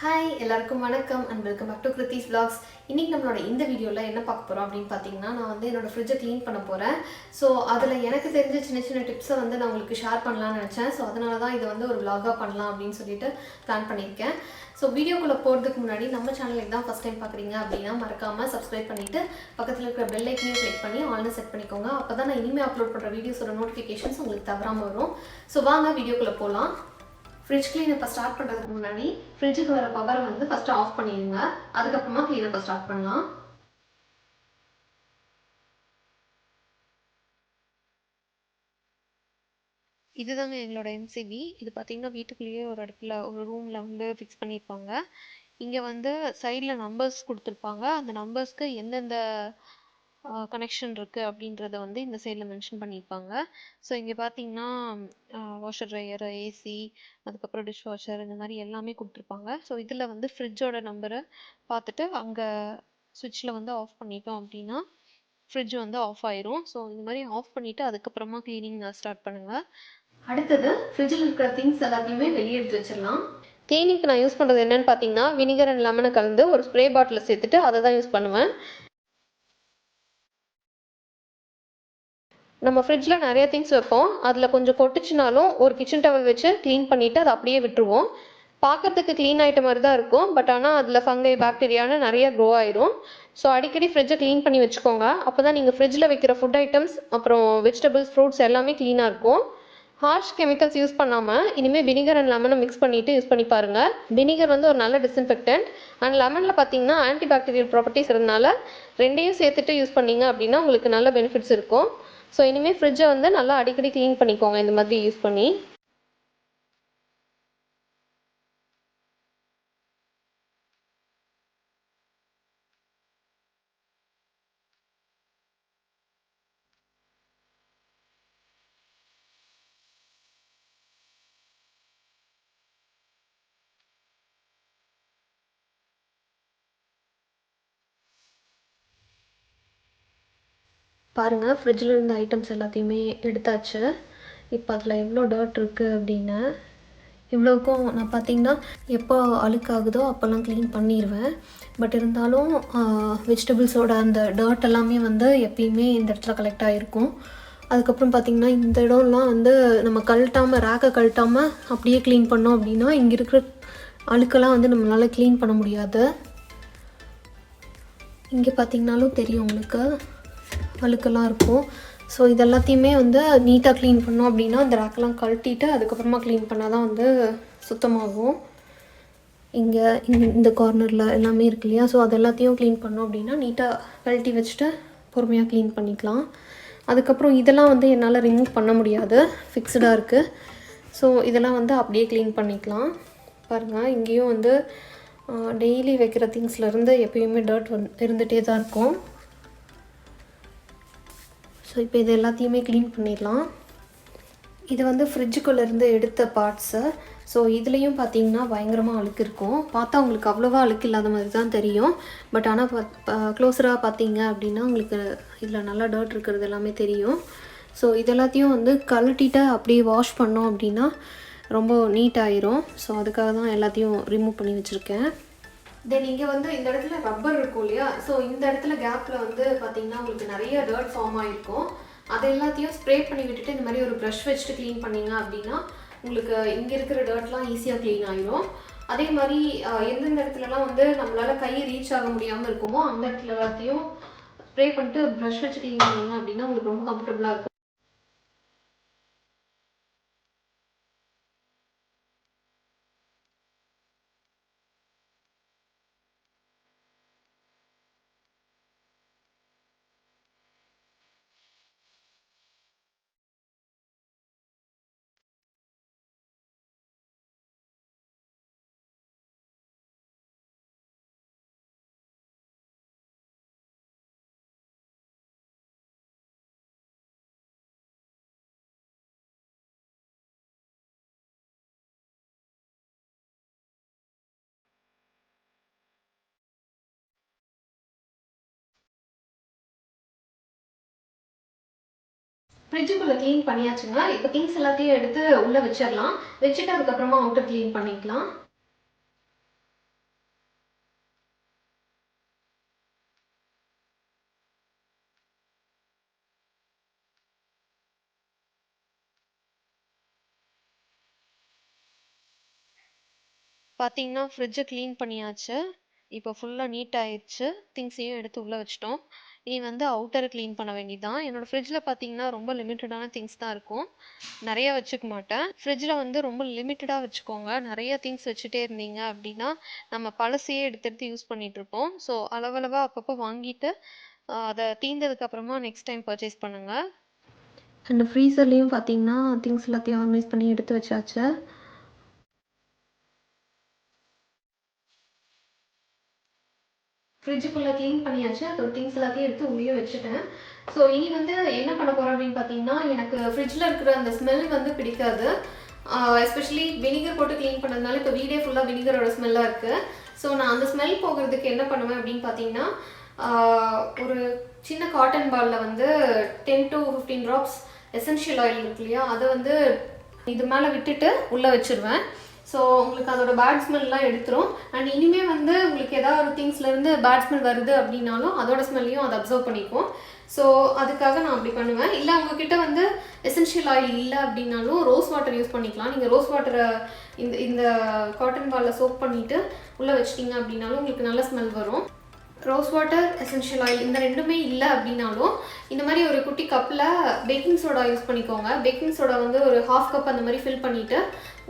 Hi எல்லாருக்கும் வணக்கம் and welcome back to Krithi's vlogs இன்னைக்கு நம்மளோட இந்த வீடியோவில் என்ன பார்க்க போகிறோம் அப்படின்னு பார்த்தீங்கன்னா நான் வந்து என்னோடய ஃப்ரிட்ஜை க்ளீன் பண்ண போகிறேன் ஸோ அதில் எனக்கு தெரிஞ்ச சின்ன சின்ன டிப்ஸை வந்து நான் உங்களுக்கு ஷேர் பண்ணலாம்னு நினச்சேன். ஸோ அதனால தான் இதை வந்து ஒரு விலாகாக பண்ணலாம் அப்படின்னு சொல்லிட்டு பிளான் பண்ணியிருக்கேன். ஸோ வீடியோக்குள்ளே போகிறதுக்கு முன்னாடி நம்ம சேனலுக்கு தான் ஃபஸ்ட் டைம் பார்க்குறீங்க அப்படின்னா மறக்காமல் சப்ஸ்கிரைப் பண்ணிவிட்டு பக்கத்தில் இருக்கிற பெல் ஐக்கனையும் கிளிக் பண்ணி ஆல்னு செட் பண்ணிக்கோங்க. அப்போ தான் நான் இனிமேல் அப்லோட் பண்ணுற வீடியோஸோட நோட்டிஃபிகேஷன்ஸ் உங்களுக்கு தவறாமல் வரும். ஸோ வாங்க வீடியோக்குள்ளே போகலாம் ஃப்ரிட்ஜ் கிளீனப்பை ஸ்டார்ட் பண்ணுறதுக்கு முன்னாடி ஃப்ரிட்ஜுக்கு வர பவரை வந்து ஃபஸ்ட்டு ஆஃப் பண்ணிடுங்க. அதுக்கப்புறமா கிளீனப்பை ஸ்டார்ட் பண்ணலாம். இதுதாங்க எங்களோட எம்சிவி இது பார்த்தீங்கன்னா வீட்டுக்குள்ளேயே ஒரு இடத்துல ஒரு ரூமில் வந்து ஃபிக்ஸ் பண்ணியிருப்பாங்க இங்கே வந்து சைடில் நம்பர்ஸ் கொடுத்துருப்பாங்க. அந்த நம்பர்ஸ்க்கு எந்தெந்த கனெக்ஷன் இருக்குது அப்படின்றத வந்து இந்த சைடில் மென்ஷன் பண்ணியிருப்பாங்க. ஸோ இங்கே பார்த்தீங்கன்னா வாஷர் ட்ரையர் ஏசி அதுக்கப்புறம் டிஷ் வாஷர் இந்த மாதிரி எல்லாமே கொடுத்துருப்பாங்க. ஸோ இதில் வந்து ஃப்ரிட்ஜோட நம்பரை பார்த்துட்டு அங்கே சுவிட்சில் வந்து ஆஃப் பண்ணிட்டோம் அப்படின்னா ஃப்ரிட்ஜ் வந்து ஆஃப் ஆயிரும். ஸோ இந்த மாதிரி ஆஃப் பண்ணிவிட்டு அதுக்கப்புறமா க்ளீனிங் ஸ்டார்ட் பண்ணுங்கள் அடுத்தது ஃப்ரிட்ஜில் இருக்கிற திங்ஸ் எல்லாத்தையுமே வெளியே எடுத்து வச்சிடலாம். க்ளீனிங்க்கு நான் யூஸ் பண்ணுறது என்னன்னு பார்த்தீங்கன்னா வினிகர் அண்ட் லெமனை கலந்து ஒரு ஸ்ப்ரே பாட்டில் சேர்த்துட்டு அதை தான் யூஸ் பண்ணுவேன். நம்ம ஃப்ரிட்ஜில் நிறைய திங்ஸ் வைப்போம். அதில் கொஞ்சம் கொட்டுச்சுனாலும் ஒரு கிச்சன் டவல் வச்சு க்ளீன் பண்ணிவிட்டு அதை அப்படியே விட்டுருவோம். பார்க்கறதுக்கு க்ளீன் ஆகிட்ட மாதிரி தான் இருக்கும். பட் ஆனால் அதில் ஃபங்கை பாக்டீரியான்னு நிறைய க்ரோ ஆயிரும். ஸோ அடிக்கடி ஃப்ரிட்ஜை க்ளீன் பண்ணி வச்சுக்கோங்க. அப்போ தான் நீங்கள் ஃப்ரிட்ஜில் வைக்கிற ஃபுட் ஐட்டம்ஸ் அப்புறம் வெஜிடபிள்ஸ் ஃப்ரூட்ஸ் எல்லாமே க்ளீனாக இருக்கும். ஹார்ஷ் கெமிக்கல்ஸ் யூஸ் பண்ணாமல் இனிமேல் வினிகர் அண்ட் லெமனை மிக்ஸ் பண்ணிவிட்டு யூஸ் பண்ணி பாருங்கள் வினிகர் வந்து ஒரு நல்ல டிஸ்இன்ஃபெக்டன்ட் அண்ட் லெமனில் பார்த்தீங்கன்னா ஆன்டி பாக்டீரியல் ப்ராப்பர்ட்டிஸ் இருந்தனால ரெண்டையும் சேர்த்துட்டு யூஸ் பண்ணீங்க அப்படின்னா உங்களுக்கு நல்ல பெனிஃபிட்ஸ் இருக்கும். ஸோ இனிமேல் ஃப்ரிட்ஜை வந்து நல்லா அடிக்கடி க்ளீன் பண்ணிக்கோங்க. இந்த மாதிரி யூஸ் பண்ணி. பாருங்கள் ஃப்ரிட்ஜில் இருந்த ஐட்டம்ஸ் எல்லாத்தையுமே எடுத்தாச்சு. இப்போ அதில் எவ்வளோ டர்ட் இருக்குது அப்படின்னு. இவ்வளோக்கும் நான் பார்த்தீங்கன்னா எப்போ அழுக்காகுதோ அப்போல்லாம் க்ளீன் பண்ணிடுவேன் பட் இருந்தாலும் வெஜிடபிள்ஸோட அந்த டர்ட் எல்லாமே வந்து எப்பயுமே இந்த இடத்துல கலெக்ட் ஆகிருக்கும் அதுக்கப்புறம் பார்த்திங்கன்னா இந்த இடம்லாம் வந்து நம்ம கழட்டாமல் ரேக்கை கழட்டாமல் அப்படியே க்ளீன் பண்ணோம் அப்படின்னா இங்கே இருக்கிற அழுக்கெல்லாம் வந்து நம்மளால் க்ளீன் பண்ண முடியாது. இங்கே பார்த்தீங்கனாலும் தெரியும் உங்களுக்கு. அழுக்கெல்லாம் இருக்கும். ஸோ இதெல்லாத்தையுமே வந்து நீட்டாக க்ளீன் பண்ணோம் அப்படின்னா அந்த ரேக்கெல்லாம் கழட்டிட்டு அதுக்கப்புறமா க்ளீன் பண்ணால் தான் வந்து சுத்தமாகும். இங்கே இந்த கார்னரில் எல்லாமே இருக்கு இல்லையா? ஸோ அது எல்லாத்தையும் க்ளீன் பண்ணோம் அப்படின்னா நீட்டாக கழட்டி வச்சுட்டு பொறுமையாக க்ளீன் பண்ணிக்கலாம். அதுக்கப்புறம் இதெல்லாம் வந்து என்னால் ரிமூவ் பண்ண முடியாது. ஃபிக்ஸ்டாக இருக்குது ஸோ இதெல்லாம் வந்து அப்படியே க்ளீன் பண்ணிக்கலாம். பாருங்கள் இங்கேயும் வந்து டெய்லி வைக்கிற திங்ஸ்லேருந்து எப்பயுமே டர்ட் வந் இருந்துகிட்டே தான் இருக்கும். ஸோ இப்போ இது எல்லாத்தையுமே க்ளீன் பண்ணிடலாம். இது வந்து ஃப்ரிட்ஜுக்குள்ளேருந்து எடுத்த பார்ட்ஸு ஸோ இதுலேயும் பார்த்தீங்கன்னா பயங்கரமாக அழுக்கு இருக்கும். பார்த்தா உங்களுக்கு அவ்வளோவா அழுக்கு இல்லாத மாதிரி தான் தெரியும். பட் ஆனால் க்ளோஸராக பார்த்தீங்க அப்படின்னா உங்களுக்கு இதில் நல்லா டர்ட் இருக்கிறது எல்லாமே தெரியும். ஸோ இது எல்லாத்தையும் வந்து கழட்டிட்டு அப்படியே வாஷ் பண்ணோம் அப்படின்னா ரொம்ப நீட் ஆயிரும். ஸோ அதுக்காக தான் எல்லாத்தையும் ரிமூவ் பண்ணி வச்சுருக்கேன். தென் இங்கே வந்து இந்த இடத்துல ரப்பர் இருக்கும் இல்லையா? ஸோ இந்த இடத்துல கேப்பில் வந்து பார்த்தீங்கன்னா உங்களுக்கு நிறைய டர்ட் ஃபார்ம் ஆகிருக்கும் அது எல்லாத்தையும் ஸ்ப்ரே பண்ணி விட்டுட்டு இந்த மாதிரி ஒரு ப்ரஷ் வச்சுட்டு க்ளீன் பண்ணீங்க அப்படின்னா உங்களுக்கு இங்கே இருக்கிற டர்ட்லாம் ஈஸியாக க்ளீன் ஆகிரும் அதே மாதிரி எந்தெந்த இடத்துலலாம் வந்து நம்மளால் கை ரீச் ஆக முடியாமல் இருக்குமோ அந்த இடத்துல எல்லாத்தையும் ஸ்ப்ரே பண்ணிட்டு ப்ரஷ் வச்சு க்ளீன் பண்ணீங்க அப்படின்னா உங்களுக்கு ரொம்ப கம்ஃபர்டபுளாக இருக்கும். ஃப்ரிட்ஜுக்குள்ளே க்ளீன் பண்ணியாச்சுங்க இப்போ திங்ஸ் எல்லாத்தையும் எடுத்து உள்ளே வச்சிடலாம். வச்சுட்டு அதுக்கப்புறமா அவுட்டர் க்ளீன் பண்ணிக்கலாம். பார்த்தீங்கன்னா ஃப்ரிட்ஜை க்ளீன் பண்ணியாச்சு. இப்போ ஃபுல்லாக நீட் ஆயிடுச்சு. திங்ஸையும் எடுத்து உள்ளே வச்சிட்டோம். நீ வந்து அவுட்டரை க்ளீன் பண்ண வேண்டியதுதான். என்னோடய ஃப்ரிட்ஜில் பார்த்தீங்கன்னா ரொம்ப லிமிட்டடான திங்ஸ் தான் இருக்கும். நிறைய வச்சுக்க மாட்டேன். ஃப்ரிட்ஜில் வந்து ரொம்ப லிமிட்டடாக வச்சுக்கோங்க. நிறைய திங்ஸ் வச்சுட்டே இருந்தீங்க அப்படின்னா நம்ம பழசையே எடுத்து எடுத்து யூஸ் பண்ணிகிட்ருப்போம் இருப்போம். ஸோ அளவளவாக அப்பப்போ வாங்கிட்டு அதை தீர்ந்ததுக்கப்புறமா நெக்ஸ்ட் டைம் பர்ச்சேஸ் பண்ணுங்கள் அண்ட் ஃப்ரீசர்லேயும் பார்த்தீங்கன்னா திங்ஸ் எல்லாத்தையும் ஆர்கனைஸ் பண்ணி எடுத்து வச்சாச்சு. ஃப்ரிட்ஜுக்குள்ளே க்ளீன் பண்ணியாச்சு. அதோட திங்ஸ் எல்லாத்தையும் எடுத்து உள்ளே வச்சுட்டேன். ஸோ இனி வந்து என்ன பண்ண போகிறேன் அப்படின்னு பார்த்தீங்கன்னா எனக்கு ஃப்ரிட்ஜில் இருக்கிற அந்த ஸ்மெல் வந்து பிடிக்காது. எஸ்பெஷலி வினிகர் போட்டு க்ளீன் பண்ணதுனால இப்போ வீடே ஃபுல்லாக வினிகரோட ஸ்மெல்லாக இருக்குது ஸோ நான் அந்த ஸ்மெல் போகிறதுக்கு என்ன பண்ணுவேன் அப்படின்னு பார்த்தீங்கன்னா ஒரு சின்ன காட்டன் பாலில் வந்து ten to fifteen drops essential oil இருக்கு இல்லையா? அதை வந்து இது மேலே விட்டுட்டு உள்ளே வச்சிருவேன். ஸோ உங்களுக்கு அதோட பேட் ஸ்மெல்லாம் எடுத்துரும். அண்ட் இனிமே வந்து உங்களுக்கு ஏதாவது ஒரு திங்ஸ்லேருந்து பேட் ஸ்மெல் வருது அப்படின்னாலும் அதோட ஸ்மெல்லையும் அதை அப்சர்வ் பண்ணிக்கும் ஸோ அதுக்காக நான் அப்படி பண்ணுவேன். இல்லை உங்ககிட்ட வந்து எசென்ஷியல் ஆயில் இல்லை அப்படின்னாலும் ரோஸ் வாட்டர் யூஸ் பண்ணிக்கலாம். நீங்கள் ரோஸ் வாட்டரை இந்த இந்த காட்டன் பாலில் சோப் பண்ணிவிட்டு உள்ளே வச்சிட்டிங்க அப்படின்னாலும் உங்களுக்கு நல்ல ஸ்மெல் வரும். ரோஸ் வாட்டர் எசென்ஷியல் ஆயில் இந்த ரெண்டுமே இல்லை அப்படின்னாலும் இந்த மாதிரி ஒரு குட்டி கப்பில் பேக்கிங் சோடா யூஸ் பண்ணிக்கோங்க. பேக்கிங் சோடா வந்து ஒரு ஹாஃப் கப் அந்த மாதிரி ஃபில் பண்ணிவிட்டு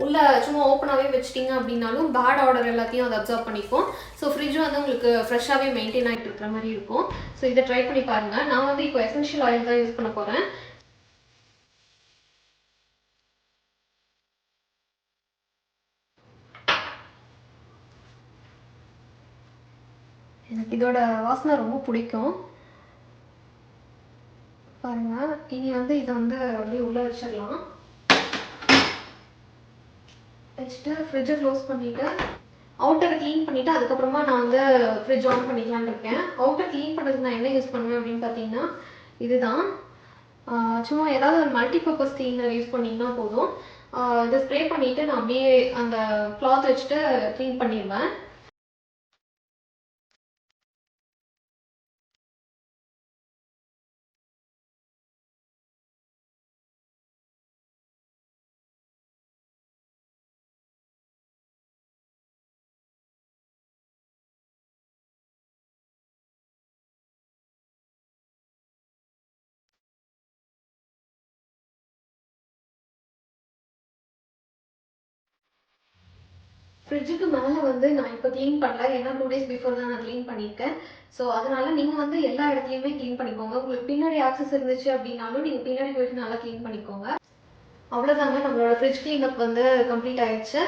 உள்ளே சும்மா ஓப்பனாகவே வச்சிட்டிங்க அப்படின்னாலும் பேட் ஆர்டர் எல்லாத்தையும் அதை அப்சர்வ் பண்ணிக்கும். ஸோ ஃப்ரிட்ஜ் வந்து உங்களுக்கு ஃப்ரெஷ்ஷாகவே மெயின்டைன் ஆகிட்டு இருக்கிற மாதிரி இருக்கும். ஸோ இதை ட்ரை பண்ணி பாருங்கள் நான் வந்து இப்போ எசென்ஷியல் ஆயில் தான் யூஸ் பண்ண போகிறேன் எனக்கு இதோட வாசனை ரொம்ப பிடிக்கும். பாருங்க இனி வந்து இதை வந்து அப்படியே உள்ளே வச்சிடலாம். வச்சுட்டு ஃப்ரிட்ஜை க்ளோஸ் பண்ணிவிட்டு அவுட்டரை க்ளீன் பண்ணிவிட்டு அதுக்கப்புறமா நான் வந்து ஃப்ரிட்ஜ் ஆன் பண்ணிக்கலாம்னு இருக்கேன். அவுட்டர் க்ளீன் பண்ணுறதுக்கு நான் என்ன யூஸ் பண்ணுவேன் அப்படின்னு பார்த்தீங்கன்னா இதுதான். சும்மா ஏதாவது ஒரு மல்டிபர்பஸ் கிளீனர் யூஸ் பண்ணிங்கன்னா போதும். இதை ஸ்ப்ரே பண்ணிவிட்டு நான் அப்படியே அந்த கிளாத் வச்சுட்டு க்ளீன் பண்ணிடுவேன். ஃப்ரிட்ஜுக்கு மேலே வந்து நான் இப்போ க்ளீன் பண்ணல. ஏன்னா டூ டேஸ் பிஃபோர் தான் நான் க்ளீன் பண்ணியிருக்கேன். ஸோ அதனால் நீங்கள் வந்து எல்லா இடத்துலையுமே க்ளீன் பண்ணிக்கோங்க. உங்களுக்கு பின்னாடி ஆக்சஸ் இருந்துச்சு அப்படின்னாலும் நீங்கள் பின்னாடி போயிட்டு நல்லா க்ளீன் பண்ணிக்கோங்க. அவ்வளோதாங்க நம்மளோட ஃப்ரிட்ஜ் க்ளீனப் வந்து கம்ப்ளீட் ஆயிடுச்சு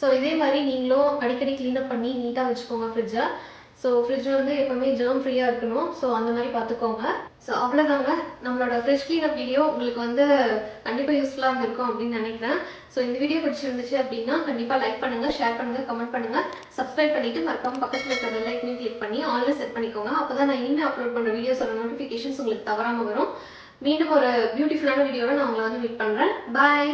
ஸோ இதே மாதிரி நீங்களும் அடிக்கடி க்ளீனப் பண்ணி நீட்டாக வச்சுக்கோங்க ஃப்ரிட்ஜை ஸோ ஃப்ரிட்ஜ் வந்து எப்போவுமே ஜெர்ம் ஃப்ரீயாக இருக்கணும். ஸோ அந்த மாதிரி பார்த்துக்கோங்க. ஸோ அவ்வளோதாங்க நம்மளோட ஃப்ரிட்ஜ் கிளீனப் வீடியோ உங்களுக்கு வந்து கண்டிப்பாக யூஸ்ஃபுல்லாக இருந்திருக்கும் அப்படின்னு நினைக்கிறேன். ஸோ இந்த வீடியோ பிடிச்சிருந்துச்சு அப்படின்னா கண்டிப்பாக லைக் பண்ணுங்கள் ஷேர் பண்ணுங்கள் கமெண்ட் பண்ணுங்கள் சப்ஸ்கிரைப் பண்ணிவிட்டு மறக்காமல் பக்கத்தில் இருக்கிற லைக்னையும் கிளிக் பண்ணி ஆல்ரெடி செட் பண்ணிக்கோங்க. அப்போ தான் நான் இனிமேல் அப்லோட் பண்ணுற வீடியோஸோட நோட்டிஃபிகேஷன்ஸ் உங்களுக்கு தவறாமல் வரும். மீண்டும் ஒரு பியூட்டிஃபுல்லான வீடியோவில் நான் உங்களை வந்து மீட் பண்ணுறேன் பாய்